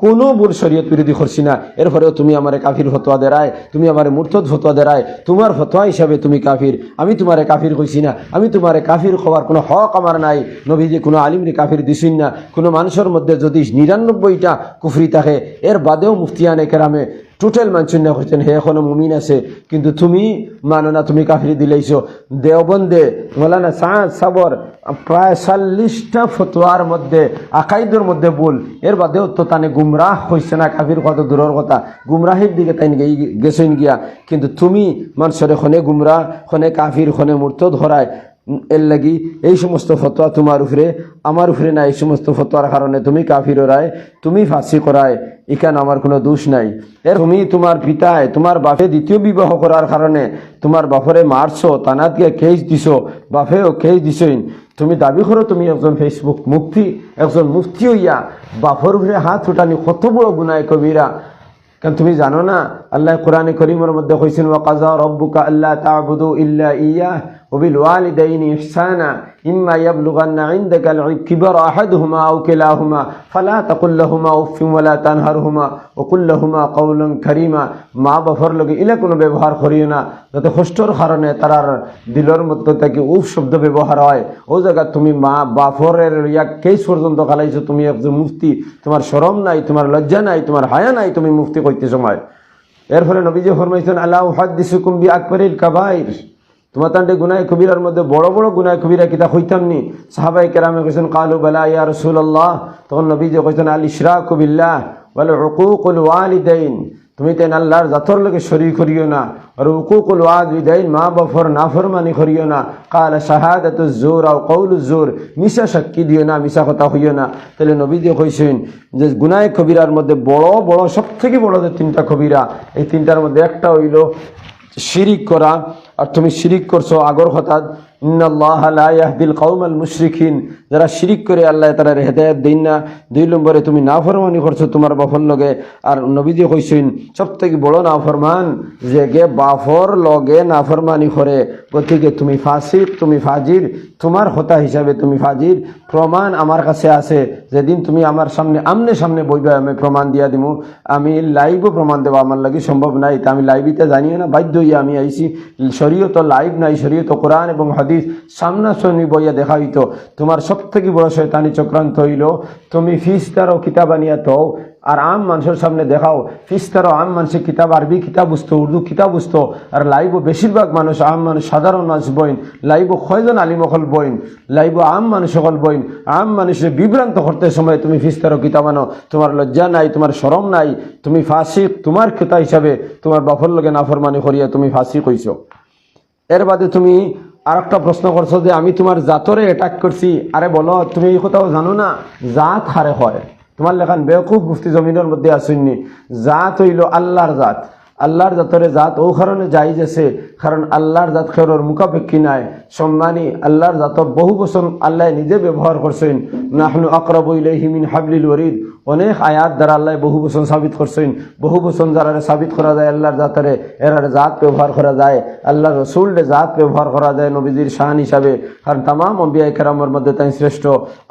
কোনো ভুল শরীয়ত বিরোধী করছি না। এরপরেও তুমি আমার কাফির ফতোয়া দেরায়, তুমি আমার মূর্তদ ফতোয়া দেরায়, তোমার ফতোয়া হিসাবে তুমি কাফির। আমি তোমারে কাফির কইছি না। আমি তোমারে কাফির হওয়ার কোনো হক আমার নাই। নবীজি কোনো আলিমরে কাফির দিছিন না। কোনো মানুষের মধ্যে যদি নিরানব্বইটা কুফরি থাকে, এর বাদেও মুফতিয়ানে কেরামে টোটাল মানছুন না হইতেন হে এখনও মুমিন আছে, কিন্তু তুমি মানো না, তুমি কাফির দিলেইছো। দেওবন্দে মৌলানা সাদ সাবর, প্রায় চল্লিশটা ফতোয়ার মধ্যে, আকাইদের মধ্যে ভুল। এর বাদেও তো তানে গুমরাহ হইছে না কাফির, কত দূরের কথা। গুমরাহির দিকে তাই গেছেন গিয়া। কিন্তু তুমি মানুষের খনে গুমরাহ, খনে কাফির, খনে মূর্ত ধরায় এর লাগি এই সমস্ত ফতোয়া তোমার উপরে, আমার উপরে না, এই সমস্ত ফতোয়ার কারণে তুমি কাফির রায় তুমি ফাঁসি করায়, এখানে আমার কোনো দোষ নাই। এর তুমি তোমার পিতায়, তোমার বাপে দ্বিতীয় বিবাহ করার কারণে তোমার বাপরে মারছো তানাতকে কেস দিছো, বাপেও কেস দিছইন। তুমি দাবি করো, তুমি একজন ফেসবুক মুক্তি একজন মুফতি হইয়া বাপর উপরে হাত উঠানি, কত বড় গুনায় কবিরা। কারণ তুমি জানো না, আল্লাহ কোরআনে করিমের মধ্যে কইছেন, ওয়া কাজা রব্বুকা আল্লাহ তা'বুদু ইল্লা ইয়্যাহ ওয়া বিল ওয়ালিদাইনি ইহসানা ইম্মা ইয়াবলুগান্না ইনদাকা الكبر احدهما او كلاهما فلا تقل لهما اف ولا تنهرهما وقل لهما قولا كريما মা বাবার লগে ইলা কোনো ব্যবহার করিও না যাতে কষ্টর কারণে তারার দিলের মধ্যে থেকে উফ শব্দ ব্যবহার হয় ও জায়গা তুমি মা বাফরের ইয়া কেস পর্যন্ত খালাইছো তুমি একজন মুফতি তোমার শরম নাই তোমার লজ্জা নাই তোমার হায়া নাই তুমি মুফতি কইতে সময় এর ফলে নবীজি ফরমাইছেন আল্লাহ হাদিসুকুম বি আকবরিল কাবাইর তোমার তান্ডে গুনায় কবিরার মধ্যে বড় বড় গুনায় কবিরা কিতা হইতাম নি সাহাবাই কেরামে কইছেন, কালু বেলা ইয়া রসুল্লাহ তখন নবীজি কইছেন আল ইশরাক বিল্লাহ বলে রকু উকুকুল ওয়ালিদাইন। তুমি তেন আল্লাহর জাতর লোকে শরীর করিও না, আর উকুকুল ওয়ালিদাইন, মা বাফর নাফরমানি করিও না। কাল শাহাদাতু জোর আও কৌল জোর মিশা সাক্ষী দিও না, মিশা কথা হইও না। তাহলে নবীজি কইছেন যে গুনায় কবিরার মধ্যে বড় বড় সব থেকে বড় যে তিনটা কবিরা, এই তিনটার মধ্যে একটা হইল শিরিক করা আর তুমি শিরিক করছ আগর হঠাৎ ইন্নাল্লাহ লা মুশরিকিন। যারা শিরিক করে, আল্লাহ তারা হেদায়েত দিন না। দুই নম্বরে তুমি নাফরমানি করছ তোমার বাফর লগে। আর নবীজি কইছেন, সবথেকে বড় নাফরমান যে গে বাফর লগে নাফরমানি করে, গতিকে তুমি ফাসিক, তুমি ফাজির, তোমার হতা হিসাবে তুমি ফাজির। প্রমাণ আমার কাছে আছে, যেদিন তুমি আমার সামনে, আমনে সামনে বইবে, আমি প্রমাণ দিয়া দিমু। আমি লাইভও প্রমাণ দেবো, আমার লাগে সম্ভব নাই। তা আমি লাইভিতে জানিও না, বাধ্য হইয়া আমি আইছি। শরীয়ত লাইভ নাই, শরীয়ত কোরআন এবং হাদিস সামনাসামনি বইয়া দেখা হইতো তোমার সব থেকে বড় শয়তানি চক্রান্ত হইল, তুমি ফিস্তারও কিতাব আনিয়া তো আর আম মানুষের সামনে দেখাও। ফিস্তারও আম মানুষের কিতাব, আরবি কিতাব বুঝতো, উর্দু কিতাব বুঝতো, আর লাইভও বেশিরভাগ মানুষ আম মানুষ, সাধারণ মানুষ বইন। লাইভও কয়জন আলিম অকল বইন? লাইভও আম মানুষ অকল বইন। আম মানুষের বিভ্রান্ত করতে সময় তুমি ফিস্তারও কিতাব আনো। তোমার লজ্জা নাই, তোমার শরম নাই, তুমি ফাঁসিক, তোমার খেতা হিসাবে তোমার বাফর লগে নাফরমানি করিয়া তুমি ফাঁসি কইছো এর বাদে তুমি আর একটা প্রশ্ন করছ যে আমি তোমার জাতরে অ্যাটাক করছি। আরে বলো, তুমি এই কথাও জানো না? জাত হারে হয়। তোমার লেখান বেকুব মুফতি জমিনের মধ্যে আসেননি জাত হইল আল্লাহর জাত। আল্লাহর জাতরে জাত ও কারণে যাই যেছে, কারণ আল্লাহর জাত খেরোর মুখাপেক্ষী নাই। সম্মানী আল্লাহর জাত বহু বছর আল্লাহ নিজে ব্যবহার করছেন। নাহনু আকরব ইলাইহি মিন হাবলিল ওয়ারিদ। অনেক আয়াত দ্বারা আল্লাহ বহু বছর সাবিত করছেন। বহু বছর যারা সাবিত করা যায়, আল্লাহর জাতরে, এরার জাত ব্যবহার করা যায়। আল্লাহ রসুলরে জাত ব্যবহার করা যায় নবীজির শান হিসাবে। কারণ তাম অম্বিয়া কেরামের মধ্যে তাই শ্রেষ্ঠ।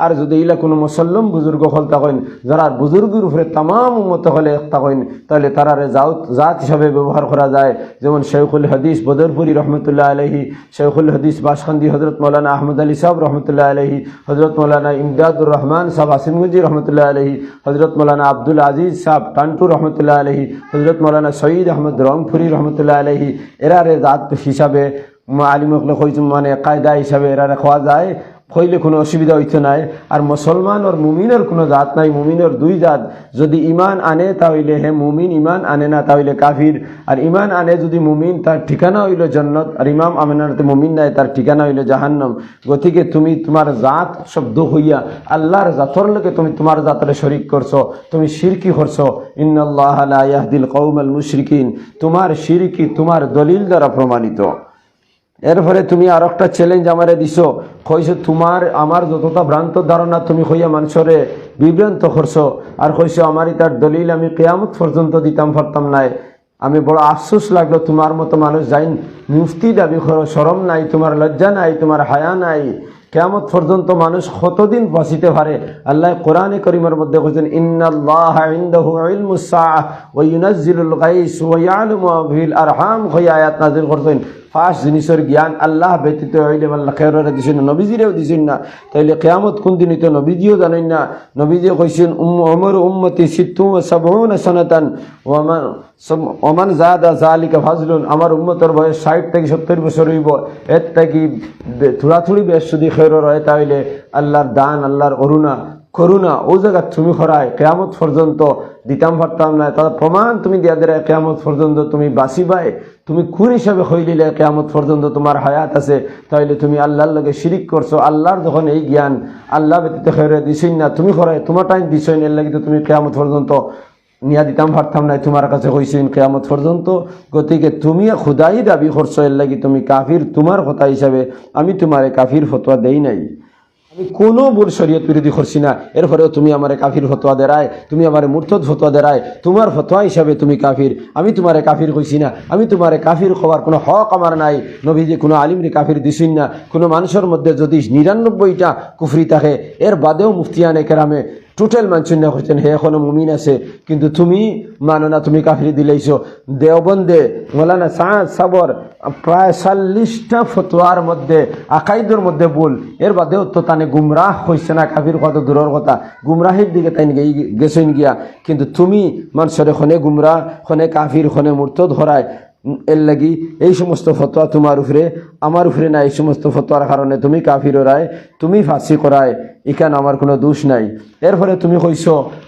আর যদি ইলা কোনো মুসল্লম বুজুর্গ হল তখন যারা বুজুর্গের উপরে তাম উন্মত হলে তখন তাহলে তারারে জাত জাত হিসাবে ব্যবহার করা যায়। যেমন শেখুল হদিস বদরপুরি রহমতুল্লাহ আলহি শেখুল হদিস বাসখান্দি হজরত মৌলানা আহমদ আলী সাহেব রহমতুল্লাহ আলহি হজরত মৌলানা ইমদাদুর রহমান সাহেব আসিমগঞ্জি রহমতুল্লাহ আলহি হজরত মৌলানা আব্দুল আজিজ সাহ টান্টু রহমতুল্লাহ আলহি হজরত মৌলানা সঈদ আহমদ রংফুরি রহমতুল্লাহ আলহি এরারে জাত হিসাবে আলিমকলে কইছে মানে কায়দা হিসাবে এরারে খাওয়া যায়। হইলে কোনো অসুবিধা হইতো নাই। আর মুসলমান আর মুমিনের কোনো জাত নাই, মুমিনের দুই জাত। যদি ইমান আনে তাহলে হে মুমিন ইমান আনে না তাহলে কাফির। আর ইমান আনে যদি মুমিন, তার ঠিকানা হইল জন্নত। আর ইমাম আমেনারতে মুমিন নাই, তার ঠিকানা হইল জাহান্নম। গতিকে তুমি তোমার জাত শব্দ হইয়া আল্লাহর জাতর লোকে তুমি তোমার জাতরে শরিক করছ, তুমি শিরকি করছ ইন্নআল্লাহ লা ইয়াহদিল কৌমাল মুশরিকিন তোমার শিরকি তোমার দলিল দ্বারা প্রমাণিত। এরপরে তুমি আর একটা চ্যালেঞ্জ আমারে দিছো। কইছো, তোমার, আমার যতটা ভ্রান্ত ধারণা তুমি হইয়া মানুষরে বিভ্রান্ত করছ, আর কইছো, আমারই তার দলিল আমি কেয়ামত পর্যন্ত দিতাম পারতাম নাই। আমি বড় আফসোস লাগল তোমার মতো মানুষ যাই মুফতি দাবি করো সরম নাই, তোমার লজ্জা নাই, তোমার হায়া নাই কেয়ামত পর্যন্ত মানুষ কতদিন বাঁচিতে পারে? আল্লাহ কোরআনে করিমের মধ্যে বলছেন আরহাম হইয়া আয়াত করছেন। ফাঁস জিনিসের জ্ঞান আল্লাহ ব্যতীত হইলে আল্লাহ খেয়রে দিছেন না, নবীজিরেও দিছেন না। তাইলে কেয়ামত কোন দিন হইতো নবীজিও জানেন না। নবীজি কইছেন অমর উম্মতি সিত্তু সাবউনা সনাতান ওয়ামান সম- ওমান জাদা জালিকা ফাজলুন আমার উম্মতর বয়স ষাট থেকে সত্তর বছর হইব। এর থেকে থুড়াথুড়ি বেশ খেয়র রয় তাহলে আল্লাহর দান, আল্লাহর অরুণা, করুণা, ও জায়গা তুমি খরায় কেয়ামত পর্যন্ত দিতাম পারতাম না। তার প্রমাণ তুমি দিয়া দেয় কেয়ামত পর্যন্ত তুমি বাঁচিবাই। তুমি কোন হিসাবে হইলিলে কেয়ামত পর্যন্ত তোমার হায়াত আছে। তাইলে তুমি আল্লাহর লগে শিরিক করছ। আল্লাহর যখন এই জ্ঞান, আল্লাহ ব্যতীত খেয়ে দিছই না। তুমি খরায় তোমার টাইম দিছই না এর লাগে তুমি কেয়ামত পর্যন্ত নিয়া দিতাম পারতাম নাই, তোমার কাছে কইছেন কেয়ামত পর্যন্ত। গতিকে তুমি খুদাই দাবি করছ, এর লাগি তুমি কাফির, তোমার কথা হিসাবে আমি তোমারে কাফির ফতোয়া দেই নাই। আমি কোনো ভুল শরীয়ত বিরোধী করছি না, এরপরেও তুমি আমার কাফির ফতোয়া দেরায়, তুমি আমার মুরতদ ফতোয়া দেরায়, তোমার ফতোয়া হিসাবে তুমি কাফির, আমি তোমারে কাফির কইছি না, আমি তোমারে কাফির হওয়ার কোনো হক আমার নাই, নবীজি কোনো আলিমরে কাফির দিছিন না, কোনো মানুষের মধ্যে যদি নিরানব্বইটা কুফরি থাকে, এর বাদেও মুফতিয়ানে কেরামে টোটাল মানছুন না করছেন হে এখনও মুমিন আছে, কিন্তু তুমি মানো না, তুমি কাফিরি দিলেইছো। দেওবন্দে মৌলানা সাদ সাবর, প্রায় চাল্লিশটা ফতোয়ার মধ্যে, আকাইদের মধ্যে ভুল। এর বাদেও তো তানে গুমরাহ হয়েছে না কাফির, কত দূরের কথা। গুমরাহের দিকে তাই গেছেন গিয়া। কিন্তু তুমি মানুষের খনে গুমরাহ, খনে কাফির, খনে মূর্ত ধরায় এর লাগি এই সমস্ত ফতোয়া তোমার উপরে, আমার উপরে না, এই সমস্ত ফতোয়ার কারণে তুমি কাফির রায় তুমি ফাঁসি করায়। এখানে আমার কোনো দোষ নাই। এরপরে তুমি কইছ,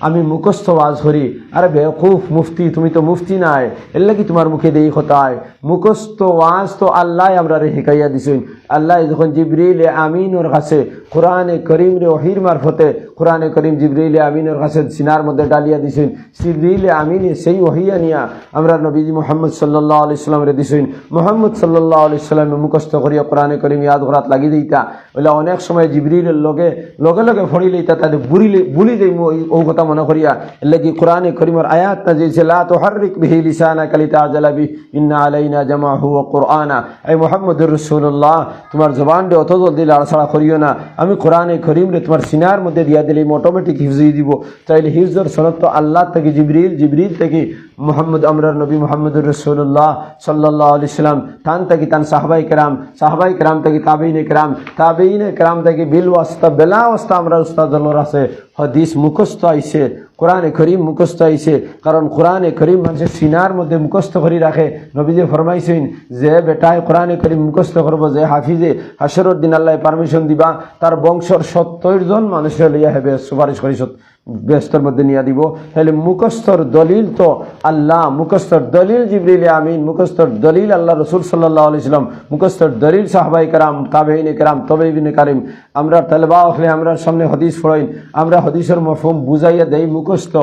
আমি মুখস্থ ওয়াজ করি। আরে বেকুফ মুফতি, তুমি তো মুফতি নাই। এর লাগি তোমার মুখে দেই কথায় মুখস্থ ওয়াজ তো আল্লাহ আমরা রে শিকাইয়া দিছেন। আল্লাহ যখন জিবরিল আমিনোর কাছে কোরআনে করিম রে ওহির মারফতে কোরআনে করিম জিবরিল আমিনের কাছে সিনার মধ্যে ডালিয়া দিছেন জিবরিল আমিনে সেই ওহিয়া নিয়া আমরা নবীজি মোহাম্মদ সাল্লাহ আলি সাল্লাম রে দিছেন। মোহাম্মদ সাল্লাহ আলি সাল্লামে মুখস্থ করিয়া কোরআনে করিম ইয়াদ করাত লাগি দিতা বলে অনেক সময় জিবরিলের লগে লগে লগে ফড়ি লইতা তাদের বুড়িলে বুলি যাই ও কথা মনে করিয়া এর লাগি কোরআনে করিমের আয়াত না যে লা তুহাররিক বিহি লিসানা কালিতা আজালাবি ইন্না আলাইনা জামাহু ওয়া কুরআনা। এই মুহাম্মদুর রাসূলুল্লাহ তোমার জবানটা অত জলদি লাড়াছাড়া করিও না। আমি কোরআনে করিম রে তোমার সিনার মধ্যে দিয়া দিলে অটোমেটিক হিফজি দিব। তাইলে হিফজর সনদ তো আল্লাহ থেকে জিবরিল জিবরিল থেকে মোহাম্মদ আমরার নবী মোহাম্মদুর রসুল্লাহ সাল্লাহ আলি সাল্লাম, তান থেকে তান সাহবাই কেরাম সাহবাই কেরাম থেকে তাবেইনে কেরাম তাবেইনে কেরাম থেকে বিল ওয়াস্তা, বেলা ওয়াস্তা আমরা উস্তাদুল্লার আছে হদিস মুখস্থ আইছে। কোরআনে করিম মুখস্থ আইসে কারণ কোরআনে করিম মানুষের সিনার মধ্যে মুখস্থ করে রাখে। নবীজে ফরমাইছেন, যে বেটায় কোরআনে করিম মুখস্থ করব, যে হাফিজে হাসরুদ্দিন দিন আল্লাহ পারমিশন দিবা, তার বংশর সত্তর জন মানুষের লইয়া হেবে সুপারিশ করি সত- ব্যস্তর মধ্যে নিয়ে দিব। তাহলে মুখস্থর দলিল তো আল্লাহ, মুখস্থর দলিল জিবরিল আমিন, মুখস্থর দলিল আল্লাহ রসুল সাল্লাহ আলিয়াল্লাম মুখস্থর দলিল সাহবাই কারাম তাবেইন কারাম তবেইবিন কারিম। আমরা তেলবা হলে আমরা সামনে হদিস ফড়ইন আমরা হদিসের মফহুম বুঝাইয়া দেই মুখস্থ।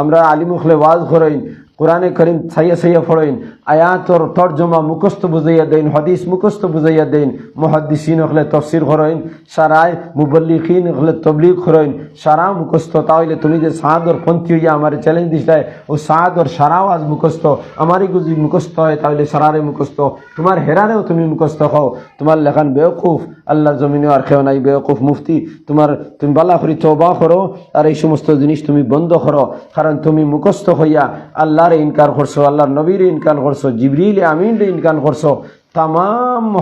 আমরা আলিম হলে ওয়াজ করইন কোরআনে করিম সাইয়া সাইয়া ফড়ইন আয়াতর তর্জমা মুখস্থ বুঝাইয়া দেন হদিস মুখস্থ বুঝাইয়া দেন মহাদ্দিসিন হলে তফসির করইন সারায় মুবল্লিখিন হলে তবলিগ করইন সারা মুখস্থ তাহলে তুমি যে সাদর পন্থী হইয়া আমার চ্যালেঞ্জ দিছাই ও সাদর সারাও আজ মুখস্থ আমারই যদি মুখস্থ হয় তাহলে সারারে মুখস্থ তোমার হেরারেও তুমি মুখস্থ হও তোমার লেখান বেওকুফ আল্লাহ জমিনে আর কেউ নাই বেওকুফ মুফতি তোমার তুমি বালা করি তবা করো আর এই সমস্ত জিনিস তুমি বন্ধ করো কারণ তুমি মুখস্থ হইয়া আল্লাহরে ইনকার করছ, আল্লাহর নবীর ইনকার করছ, জিবরিল আমিনরে ইনকার করছ তাম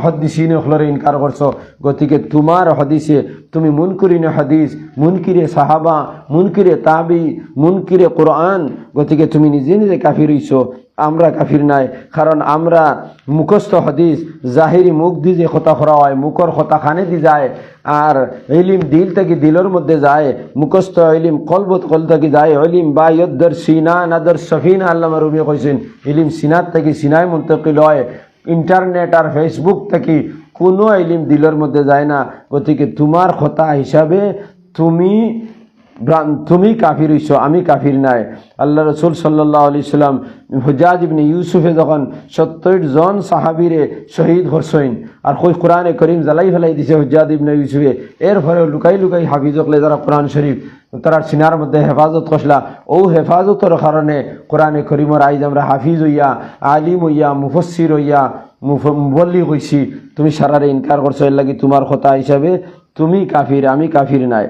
হদিসিন হলরে ইনকার করছ। গতিকে তোমার হদিসে, তুমি মুনকুরিন হদিস, মুনকিরে সাহাবা, মুনকিরে তাবি, মুনকিরে কোরআন, গতিকে তুমি নিজে নিজে কাফির হইছো। আমরা কাফির নাই। কারণ আমরা মুখস্থ হদিস, জাহিরি মুখ দি যে কথা করা হয়, মুখর কথা খানে দি যায়, আর ইলিম দিল থেকে দিলের মধ্যে যায়, মুখস্থ ইলিম কলবত কল থেকে যায়, ইলিম বা ইয়দ্দর সিনা নাদর সফিনা আল্লামা রুমি কইছেন, ইলিম সিনাত থেকে সিনায় মুন্তকিল হয়, ইন্টারনেট আর ফেসবুক থেকে কোনো ইলিম দিলের মধ্যে যায় না। গতিকে তোমার কথা হিসাবে তুমি তুমি কাফির হইছ, আমি কাফির নাই। আল্লাহ রসুল সাল্লাহ আলি সাল্লাম হুজাজ ইবনে ইউসুফে যখন সত্তর জন সাহাবিরে শহীদ হরসইন আর কই কোরআনে করিম জ্বালাই ফেলাই দিছে হুজাদ ইবনে ইউসুফে এর ফলে লুকাই লুকাই হাফিজকলে যারা কোরআন শরীফ, তার সিনার মধ্যে হেফাজত করলা ও হেফাজতের কারণে কোরআনে করিমর আইজ আমরা হাফিজ হইয়া, আলিম হইয়া মুফসির হইয়া মুবল্লি হইছি। তুমি সারারে ইনকার করছ, এর লাগি তোমার কথা হিসাবে তুমি কাফির, আমি কাফির নাই।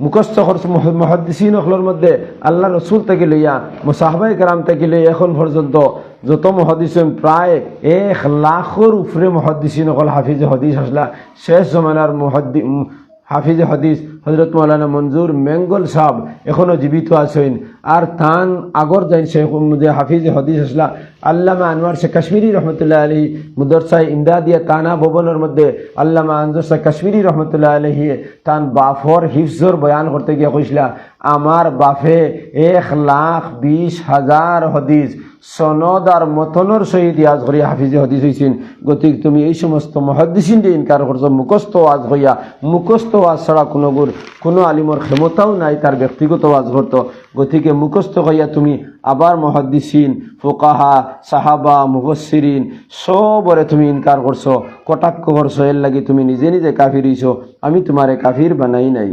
মুখস্থ খরচ মহাদিসিন অখলোর মধ্যে আল্লাহ রসুল থেকে লইয়া মুসাহবাই কারাম থেকে লইয়া এখন পর্যন্ত যত মহাদিসিন প্রায় এক লাখর উপরে মহাদিসিন অকল হাফিজ হদিস আসলা। শেষ জমানার মহাদ্দি হাফিজ হদিস হজরত মৌলানা মঞ্জুর মেঙ্গল সাহ এখনও জীবিত আছেন। আর তান আগর যাই শেখ যে হাফিজ হদিস আসলা, আল্লামা আনোয়ার শেখ কাশ্মীরি রহমতুল্লাহ আলী মুদরসাই ইমদাদিয়া তানা ভবনের মধ্যে আল্লামা আনজর শেখ কাশ্মীরি রহমতুল্লাহ আলহি তান বাফর হিফজর বয়ান করতে গিয়ে কইসলা, আমার বাফে এক লাখ বিশ হাজার হদিস সনদ আর মতনের সহিত ইয়াজ করি হাফিজে হদিস হয়েছেন গতিক তুমি এই সমস্ত মহাদিসিন দিয়ে ইনকার করছ, মুখস্থ ওয়াজ হইয়া মুখস্থ ওয়াজ ছাড়া কোনো গুর কোনো আলিমর ক্ষমতাও নাই তার ব্যক্তিগত ওয়াজ করতো গতিকে মুখস্থ হইয়া তুমি আবার মহাদিসিন ফোকাহা সাহাবা মুফসিরিন সবরে তুমি ইনকার করছ কটাক্ষ করছ এর লাগি তুমি নিজে নিজে কাফির হইছো আমি তোমারে কাফির বানাই নাই।